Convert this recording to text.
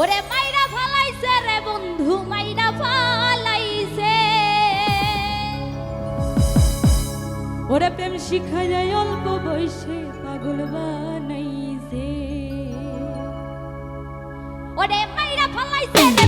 ওরে মাইরা ফালাইছে রে বন্ধু মাইরা ফালাইছে। ওরে প্রেম যায় অল্প বয়সে পাগল বানাইছে। ওরে মাইরা ফালাইছে রে